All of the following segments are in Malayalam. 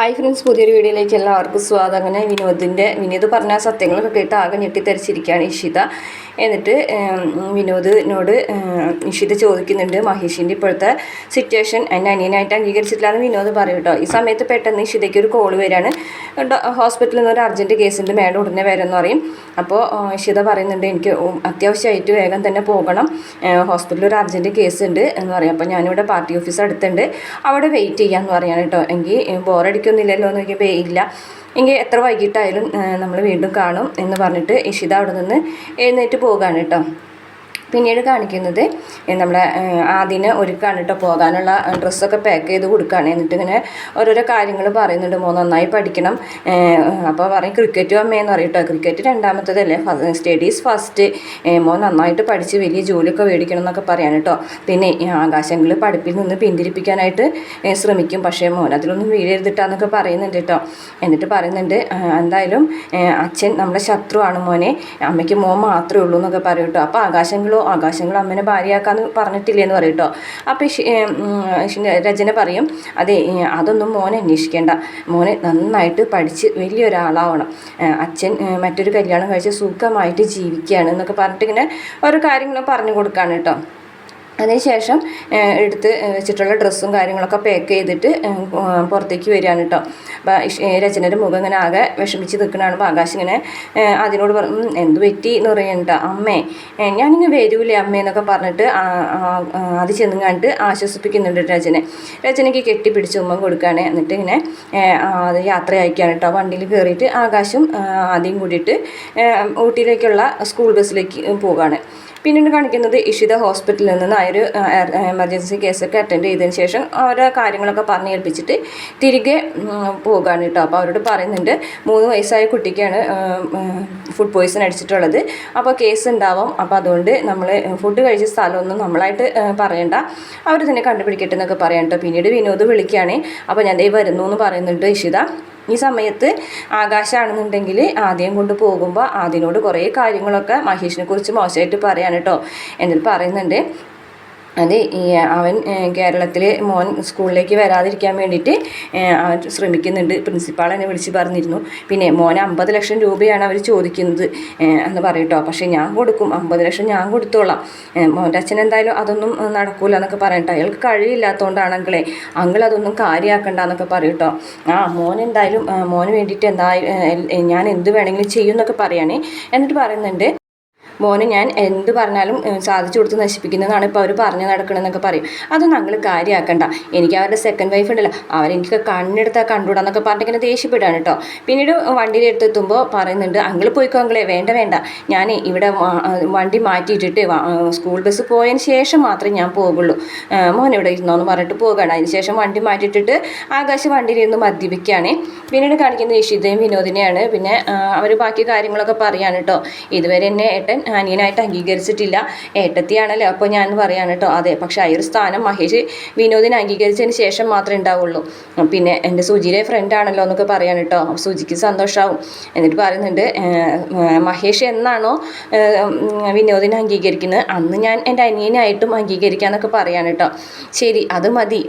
ഹായ് ഫ്രണ്ട്സ് പുതിയൊരു വീഡിയോയിലേക്ക് എല്ലാവർക്കും സ്വാഗതം. അങ്ങനെ വിനോദിന്റെ വിനോദ് പറഞ്ഞ സത്യങ്ങളൊക്കെ കേട്ട് ആകെ ഞെട്ടിത്തെറിച്ചിരിക്കുകയാണ് ഇഷിത. എന്നിട്ട് വിനോദിനോട് നിഷിത ചോദിക്കുന്നുണ്ട് മഹേഷിന്റെ ഇപ്പോഴത്തെ സിറ്റുവേഷൻ എന്റെ അനിയനായിട്ട് അംഗീകരിച്ചിട്ടില്ല എന്ന് വിനോദ് പറയും കേട്ടോ. ഈ സമയത്ത് പെട്ടെന്ന് നിഷിതയ്ക്ക് ഒരു കോൾ വരികയാണ് ഹോസ്പിറ്റലിൽ നിന്ന് ഒരു അർജന്റ് കേസ് ഉണ്ട് മേഡം ഉടനെ വരാമെന്ന് പറയും. അപ്പോൾ നിഷിത പറയുന്നുണ്ട് എനിക്ക് അത്യാവശ്യമായിട്ട് വേഗം തന്നെ പോകണം. ഹോസ്പിറ്റലിൽ ഒരു അർജന്റ് കേസ് ഉണ്ട് എന്ന് പറയും. അപ്പോൾ ഞാനിവിടെ പാർട്ടി ഓഫീസ് അടുത്തുണ്ട്. അവിടെ വെയിറ്റ് ചെയ്യാമെന്ന് പറയാണ് കേട്ടോ. എങ്കിൽ ബോറടിക്കൊന്നുമില്ലല്ലോ എന്ന് ചോദിക്കുമ്പോൾ ഇല്ല. എങ്കിൽ എത്ര വൈകിട്ടായാലും നമ്മൾ വീണ്ടും കാണും എന്ന് പറഞ്ഞിട്ട് ഇഷിത അവിടെ നിന്ന് എഴുന്നേറ്റ് പോകാണ് കേട്ടോ. പിന്നീട് കാണിക്കുന്നത് നമ്മളെ ആദ്യനെ ഒരുക്കാണ് കേട്ടോ പോകാനുള്ള ഡ്രസ്സൊക്കെ പാക്ക് ചെയ്ത് കൊടുക്കുകയാണ് എന്നിട്ട് ഇങ്ങനെ ഓരോരോ കാര്യങ്ങൾ പറയുന്നുണ്ട്. മോ നന്നായി പഠിക്കണം. അപ്പോൾ പറയും ക്രിക്കറ്റും അമ്മയെന്ന് പറയും കേട്ടോ. ക്രിക്കറ്റ് രണ്ടാമത്തതല്ലേ? സ്റ്റഡീസ് ഫസ്റ്റ് മോ നന്നായിട്ട് പഠിച്ച് വലിയ ജോലിയൊക്കെ മേടിക്കണം എന്നൊക്കെ പറയാൻ കേട്ടോ. പിന്നെ ആകാശങ്ങൾ പഠിപ്പിൽ നിന്ന് പിന്തിരിപ്പിക്കാനായിട്ട് ശ്രമിക്കും. പക്ഷേ മോൻ അതിലൊന്നും വീഴരുതിട്ടാന്നൊക്കെ പറയുന്നുണ്ട് കേട്ടോ. എന്നിട്ട് പറയുന്നുണ്ട് എന്തായാലും അച്ഛൻ നമ്മുടെ ശത്രുവാണ് മോനെ. അമ്മയ്ക്ക് മോൻ മാത്രമേ ഉള്ളൂ എന്നൊക്കെ പറയും കേട്ടോ. അപ്പോൾ ആകാശങ്ങളോ ആകാശങ്ങളോ അമ്മനെ ഭാര്യയാക്കാന്ന് പറഞ്ഞിട്ടില്ലേ എന്ന് പറയും കേട്ടോ അപ്പോൾ രചന പറയും അതെ അതൊന്നും മോനെ അന്വേഷിക്കേണ്ട. മോനെ നന്നായിട്ട് പഠിച്ച് വലിയൊരാളാവണം. അച്ഛൻ മറ്റൊരു കല്യാണം കഴിച്ച് സുഖമായിട്ട് ജീവിക്കുകയാണ് എന്നൊക്കെ പറഞ്ഞിട്ട് ഇങ്ങനെ ഓരോ കാര്യങ്ങളും പറഞ്ഞു കൊടുക്കുകയാണ് കേട്ടോ അതിനുശേഷം എടുത്ത് വെച്ചിട്ടുള്ള ഡ്രസ്സും കാര്യങ്ങളൊക്കെ പാക്ക് ചെയ്തിട്ട് പുറത്തേക്ക് വരികയാണ് കേട്ടോ അപ്പോൾ രചനയുടെ മുഖം ഇങ്ങനെ ആകെ വിഷമിച്ച് നിൽക്കണാണ്. ആകാശ് ഇങ്ങനെ അതിനോട് പറഞ്ഞു "ഉം, എന്ത് പറ്റി? എന്ന് പറയണ്ട അമ്മേ ഞാനിങ്ങ് വരൂലേ അമ്മേ എന്നൊക്കെ പറഞ്ഞിട്ട് അത് ചെന്ന് കണ്ട് ആശ്വസിപ്പിക്കുന്നുണ്ട് രചന. രചനയ്ക്ക് കെട്ടിപ്പിടിച്ച് ഉമ്മ കൊടുക്കുകയാണ് എന്നിട്ട് ഇങ്ങനെ അത് യാത്ര അയക്കുകയാണ് കേട്ടോ വണ്ടിയിൽ കയറിയിട്ട് ആകാശും ആദ്യം കൂടിയിട്ട് ഊട്ടിയിലേക്കുള്ള സ്കൂൾ ബസ്സിലേക്ക് പോവുകയാണ് പിന്നീട് കാണിക്കുന്നത് ഇഷിത ഹോസ്പിറ്റലിൽ നിന്ന് ആ ഒരു എമർജൻസി കേസൊക്കെ അറ്റൻഡ് ചെയ്തതിന് ശേഷം ഓരോ കാര്യങ്ങളൊക്കെ പറഞ്ഞ് ഏൽപ്പിച്ചിട്ട് തിരികെ പോകാൻ കേട്ടോ. അപ്പോൾ അവരോട് പറയുന്നുണ്ട് മൂന്ന് വയസ്സായ കുട്ടിക്കാണ് ഫുഡ് പോയിസൺ അടിച്ചിട്ടുള്ളത്. അപ്പോൾ കേസ് ഉണ്ടാവും. അപ്പോൾ അതുകൊണ്ട് നമ്മൾ ഫുഡ് കഴിച്ച സ്ഥലമൊന്നും നമ്മളായിട്ട് പറയണ്ട. അവർ തന്നെ കണ്ടുപിടിക്കട്ടെ എന്നൊക്കെ പറയാം കേട്ടോ. പിന്നീട് വിനോദ് വിളിക്കുകയാണ്. അപ്പോൾ ഞാൻ ദേ വരുന്നു എന്ന് പറയുന്നുണ്ട് ഇഷിത. ഈ സമയത്ത് ആകാശമാണെന്നുണ്ടെങ്കിൽ ആദ്യം കൊണ്ട് പോകുമ്പോൾ ആദ്യനോട് കുറേ കാര്യങ്ങളൊക്കെ മഹേഷിനെ കുറിച്ച് മോശമായിട്ട് പറയാണ് കേട്ടോ എന്നിട്ട് പറയുന്നുണ്ട് അത് അവൻ കേരളത്തിൽ മോൻ സ്കൂളിലേക്ക് വരാതിരിക്കാൻ വേണ്ടിയിട്ട് അവൻ ശ്രമിക്കുന്നുണ്ട്. പ്രിൻസിപ്പാൾ എന്നെ വിളിച്ച് പറഞ്ഞിരുന്നു. പിന്നെ മോൻ അമ്പത് ലക്ഷം രൂപയാണ് അവർ ചോദിക്കുന്നത് എന്ന് പറയട്ടോ. പക്ഷേ ഞാൻ കൊടുക്കും. അമ്പത് ലക്ഷം ഞാൻ കൊടുത്തോളാം. മോന്റെ അച്ഛൻ എന്തായാലും അതൊന്നും നടക്കൂല എന്നൊക്കെ പറയട്ടോ. അയാൾക്ക് കഴിവില്ലാത്തതുകൊണ്ടാണെങ്കിലേ അങ്കിൾ അതൊന്നും കാര്യമാക്കണ്ട എന്നൊക്കെ പറയട്ടോ. ആ മോൻ എന്തായാലും മോന് വേണ്ടിയിട്ട് എന്തായാലും ഞാൻ എന്ത് വേണമെങ്കിലും ചെയ്യും എന്നൊക്കെ പറയണേ. എന്നിട്ട് പറയുന്നുണ്ട് മോനെ ഞാൻ എന്ത് പറഞ്ഞാലും സാധിച്ചു കൊടുത്ത് നശിപ്പിക്കുന്നതാണ് ഇപ്പോൾ അവർ പറഞ്ഞു നടക്കണമെന്നൊക്കെ പറയും. അത് ഞങ്ങൾ കാര്യമാക്കണ്ട എനിക്ക് അവരുടെ സെക്കൻഡ് വൈഫ് ഉണ്ടല്ലോ. അവരെനിക്ക് കണ്ണെടുത്താൽ കണ്ടുകൂടാന്നൊക്കെ പറഞ്ഞിട്ട് ഇങ്ങനെ ദേഷ്യപ്പെടുകയാണ് കേട്ടോ. പിന്നീട് വണ്ടിയിൽ എടുത്തെത്തുമ്പോൾ പറയുന്നുണ്ട് അങ്ങൾ പോയിക്കോ അങ്ങളെ വേണ്ട വേണ്ട. ഞാൻ ഇവിടെ വണ്ടി മാറ്റിയിട്ടിട്ട് സ്കൂൾ ബസ് പോയതിന് ശേഷം മാത്രമേ ഞാൻ പോകുള്ളൂ മോൻ ഇവിടെ ഇരുന്നോന്ന് പറഞ്ഞിട്ട് പോകുകയാണ് അതിന് ശേഷം വണ്ടി മാറ്റിയിട്ടിട്ട് ആകാശ് വണ്ടിയിൽ ഇരുന്ന് മദ്യപിക്കുകയാണ്. പിന്നീട് കാണിക്കുന്നത് ഇഷിതയും വിനോദിനെയാണ്. പിന്നെ അവർ ബാക്കി കാര്യങ്ങളൊക്കെ പറയാണ് കേട്ടോ. ഇതുവരെ എന്നെ ഏട്ടൻ അനിയനായിട്ട് അംഗീകരിച്ചിട്ടില്ല. ഏട്ടത്തിയാണല്ലോ? അപ്പോൾ ഞാൻ പറയാണ് കേട്ടോ അതെ പക്ഷേ ആ ഒരു സ്ഥാനം മഹേഷ് വിനോദിനെ അംഗീകരിച്ചതിന് ശേഷം മാത്രമേ ഉണ്ടാവുള്ളൂ. പിന്നെ എന്റെ സുജിയുടെ ഫ്രണ്ട് ആണല്ലോ എന്നൊക്കെ പറയാൻ കേട്ടോ സുജിക്ക് സന്തോഷമാവും എന്നിട്ട് പറയുന്നുണ്ട് മഹേഷ് എന്നാണോ വിനോദിനെ അംഗീകരിക്കുന്നത്? അന്ന് ഞാൻ എന്റെ അനിയനായിട്ടും അംഗീകരിക്കാന്നൊക്കെ പറയാണ് കേട്ടോ ശരി അത് മതി.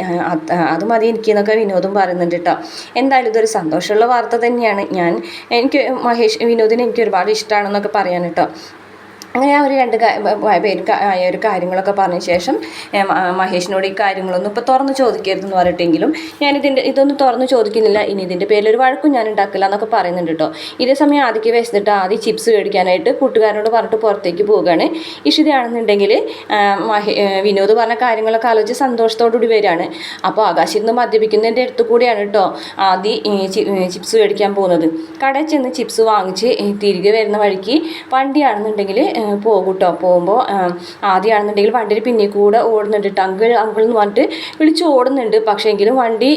അത് മതി എനിക്ക് എന്നൊക്കെ വിനോദും പറയുന്നുണ്ട് കേട്ടോ എന്തായാലും ഇതൊരു സന്തോഷമുള്ള വാർത്ത തന്നെയാണ്. ഞാൻ എനിക്ക് മഹേഷ് വിനോദിനെ എനിക്ക് ഒരുപാട് ഇഷ്ടമാണെന്നൊക്കെ പറയാൻ കേട്ടോ അങ്ങനെ ആ ഒരു രണ്ട് ഒരു കാര്യങ്ങളൊക്കെ പറഞ്ഞ ശേഷം മഹേഷിനോട് ഈ കാര്യങ്ങളൊന്നും ഇപ്പോൾ തുറന്ന് ചോദിക്കരുതെന്ന് പറഞ്ഞിട്ടെങ്കിലും ഞാനിതിന്റെ ഇതൊന്നും തുറന്ന് ചോദിക്കുന്നില്ല. ഇനി ഇതിന്റെ പേരിൽ ഒരു വഴക്കും ഞാൻ ഉണ്ടാക്കില്ല എന്നൊക്കെ പറയുന്നുണ്ട് കേട്ടോ ഇതേ സമയം ആദ്യക്ക് വിശന്നിട്ട് ആദ്യം ചിപ്സ് മേടിക്കാനായിട്ട് കൂട്ടുകാരനോട് പറഞ്ഞിട്ട് പുറത്തേക്ക് പോവുകയാണ്. ഇഷിതയാണെന്നുണ്ടെങ്കിൽ മഹേ വിനോദ് പറഞ്ഞ കാര്യങ്ങളൊക്കെ ആലോചിച്ച് സന്തോഷത്തോടുകൂടി വരികയാണ്. അപ്പോൾ ആകാശിൽ നിന്ന് മദ്യപിക്കുന്നതിന്റെ അടുത്ത് കൂടിയാണ് കേട്ടോ ആദ്യം ചിപ്സ് മേടിക്കാൻ പോകുന്നത്. കടയിൽ ചെന്ന് ചിപ്സ് വാങ്ങിച്ച് തിരികെ വരുന്ന വഴിക്ക് വണ്ടിയാണെന്നുണ്ടെങ്കിൽ പോകും കേട്ടോ. പോകുമ്പോൾ ആദ്യമാണെന്നുണ്ടെങ്കിൽ വണ്ടിയിൽ പിന്നിൽ കൂടെ ഓടുന്നുണ്ട്. ടങ്കിൾ അങ്കിൾ എന്ന് പറഞ്ഞിട്ട് വിളിച്ച് ഓടുന്നുണ്ട്. പക്ഷേ എങ്കിലും വണ്ടി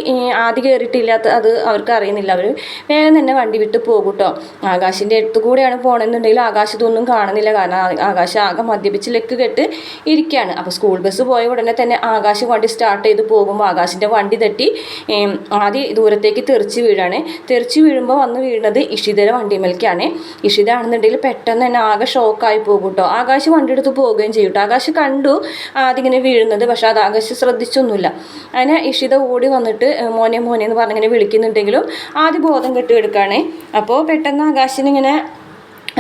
ആദ്യം കയറിയിട്ടില്ലാത്ത അത് അവർക്ക് അറിയുന്നില്ല. അവർ വേഗം തന്നെ വണ്ടി വിട്ട് പോകും കേട്ടോ. ആകാശിന്റെ അടുത്ത് കൂടെയാണ് പോകണമെന്നുണ്ടെങ്കിൽ ആകാശ് ഇതൊന്നും കാണുന്നില്ല. കാരണം ആകാശം ആകെ മദ്യപിച്ച് ലെക്ക് കെട്ട് ഇരിക്കുകയാണ്. അപ്പോൾ സ്കൂൾ ബസ് പോയ ഉടനെ തന്നെ ആകാശ് വണ്ടി സ്റ്റാർട്ട് ചെയ്ത് പോകുമ്പോൾ ആകാശിന്റെ വണ്ടി തട്ടി ആദ്യം ദൂരത്തേക്ക് തെറിച്ച് വീഴാണ്. തെറിച്ച് വീഴുമ്പോൾ വന്ന് വീഴുന്നത് ഇഷിതയുടെ വണ്ടിമേൽക്കാണ്. ഇഷിത ആണെന്നുണ്ടെങ്കിൽ പെട്ടെന്ന് തന്നെ ആകെ ഷോക്കായി പോകും. പോകും കേട്ടോ ആകാശ് വണ്ടി എടുത്ത് പോവുകയും ചെയ്യും കേട്ടോ ആകാശ് കണ്ടു അതിങ്ങനെ വീഴുന്നത്. പക്ഷേ അത് ആകാശ് ശ്രദ്ധിച്ചൊന്നുമില്ല. അതിനെ ഇഷിത ഓടി വന്നിട്ട് മോനെ മോനെ എന്ന് പറഞ്ഞിങ്ങനെ വിളിക്കുന്നുണ്ടെങ്കിലും ആദ്യ ബോധം കെട്ടിയെടുക്കുകയാണേ. അപ്പോൾ പെട്ടെന്ന് ആകാശിനിങ്ങനെ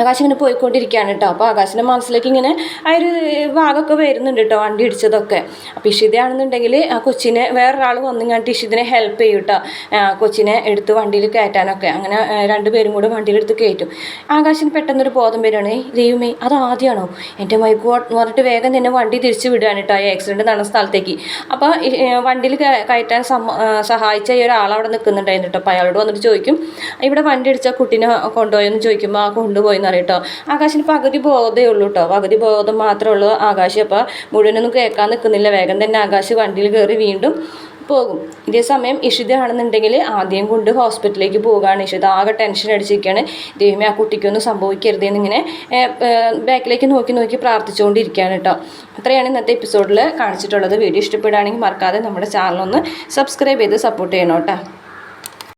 ആകാശം ഇങ്ങനെ പോയിക്കൊണ്ടിരിക്കുകയാണ് കേട്ടോ. അപ്പോൾ ആകാശിന്റെ മനസ്സിലേക്ക് ഇങ്ങനെ ആ ഒരു വാഗൊക്കെ വരുന്നുണ്ട് കേട്ടോ വണ്ടി ഇടിച്ചതൊക്കെ. അപ്പോൾ ഇഷിതയാണെന്നുണ്ടെങ്കിൽ ആ കൊച്ചിനെ വേറൊരാൾ വന്നിങ്ങാണ്ട് ഇഷിതിനെ ഹെൽപ്പ് ചെയ്യും കേട്ടോ. കൊച്ചിനെ എടുത്ത് വണ്ടിയിൽ കയറ്റാനൊക്കെ. അങ്ങനെ രണ്ടുപേരും കൂടെ വണ്ടിയിലെടുത്ത് കയറ്റും. ആകാശിന് പെട്ടെന്നൊരു ബോധം വരികയാണ്. "ഏയ് ദൈവമേ അത് ആദ്യമാണോ എന്റെ മൈക്ക് പറഞ്ഞിട്ട് വേഗം തന്നെ വണ്ടി തിരിച്ച് വിടുകയാണ് കേട്ടോ ഈ ആക്സിഡന്റ് നടന്ന സ്ഥലത്തേക്ക്. അപ്പോൾ വണ്ടിയിൽ കയറ്റാൻ സഹായിച്ച ഈ ഒരാൾ അവിടെ നിൽക്കുന്നുണ്ടായിരുന്നു കേട്ടോ. അപ്പോൾ അയാളോട് വന്നിട്ട് ചോദിക്കും ഇവിടെ വണ്ടി അടിച്ച കുട്ടീനെ കൊണ്ടുപോയെന്ന് ചോദിക്കുമ്പോൾ ആ കൊണ്ടുപോയി എന്ന് പറയും കേട്ടോ ആകാശിന് പകുതി ബോധമേ ഉള്ളൂ കേട്ടോ പകുതി ബോധം മാത്രമേ ഉള്ളൂ ആകാശ്. അപ്പോൾ മുഴുവനൊന്നും കേൾക്കാൻ നിൽക്കുന്നില്ല. വേഗം തന്നെ ആകാശ് വണ്ടിയിൽ കയറി വീണ്ടും പോകും. ഇതേ സമയം ഇഷിതയാണെന്നുണ്ടെങ്കിൽ ആദ്യം കൊണ്ട് ഹോസ്പിറ്റലിലേക്ക് പോവുകയാണ്. ഇഷിത ആകെ ടെൻഷൻ അടിച്ചിരിക്കുകയാണ്. ദൈവമേ ആ കുട്ടിക്കൊന്നും സംഭവിക്കരുത് എന്നിങ്ങനെ ബാക്കിലേക്ക് നോക്കി നോക്കി പ്രാർത്ഥിച്ചുകൊണ്ടിരിക്കുകയാണ് കേട്ടോ അത്രയാണ് ഇന്നത്തെ എപ്പിസോഡിൽ കാണിച്ചിട്ടുള്ളത്. വീഡിയോ ഇഷ്ടപ്പെടുകയാണെങ്കിൽ മറക്കാതെ നമ്മുടെ ചാനലൊന്ന് സബ്സ്ക്രൈബ് ചെയ്ത് സപ്പോർട്ട് ചെയ്യണം കേട്ടോ